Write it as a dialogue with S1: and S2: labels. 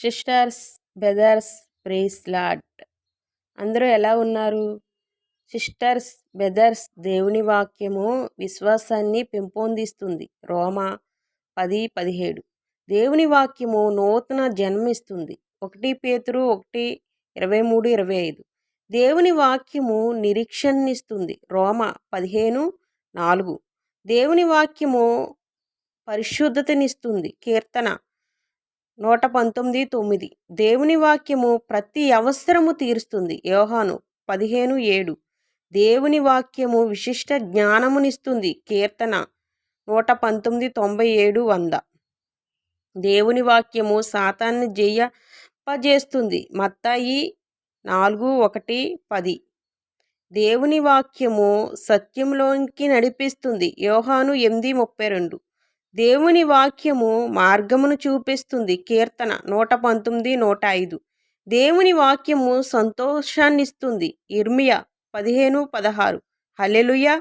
S1: Sisters బెదర్స్ praise lord. అందరూ ఎలా ఉన్నారు? సిస్టర్స్ బెదర్స్ దేవుని వాక్యము విశ్వాసాన్ని పెంపొందిస్తుంది. రోమా పది పదిహేడు. దేవుని వాక్యము నూతన జన్మిస్తుంది. ఒకటి పేతురు ఒకటి ఇరవై మూడు ఇరవై ఐదు. దేవుని వాక్యము నిరీక్షణనిస్తుంది. రోమ పదిహేను నాలుగు. దేవుని వాక్యము పరిశుద్ధతనిస్తుంది. కీర్తన నూట పంతొమ్మిది తొమ్మిది. దేవుని వాక్యము ప్రతి అవసరము తీరుస్తుంది. యోహాను పదిహేను ఏడు. దేవుని వాక్యము విశిష్ట జ్ఞానమునిస్తుంది. కీర్తన నూట పంతొమ్మిది తొంభై ఏడు వంద. దేవుని వాక్యము సాతాన్ని జయపజేస్తుంది. మత్తాయి నాలుగు ఒకటి పది. దేవుని వాక్యము సత్యంలోనికి నడిపిస్తుంది. యోహాను ఎనిమిది ముప్పై రెండు. దేవుని వాక్యము మార్గమును చూపిస్తుంది. కీర్తన నూట పంతొమ్మిది నూట ఐదు. దేవుని వాక్యము సంతోషాన్నిస్తుంది. ఇర్మియా పదిహేను పదహారు. హలెలుయ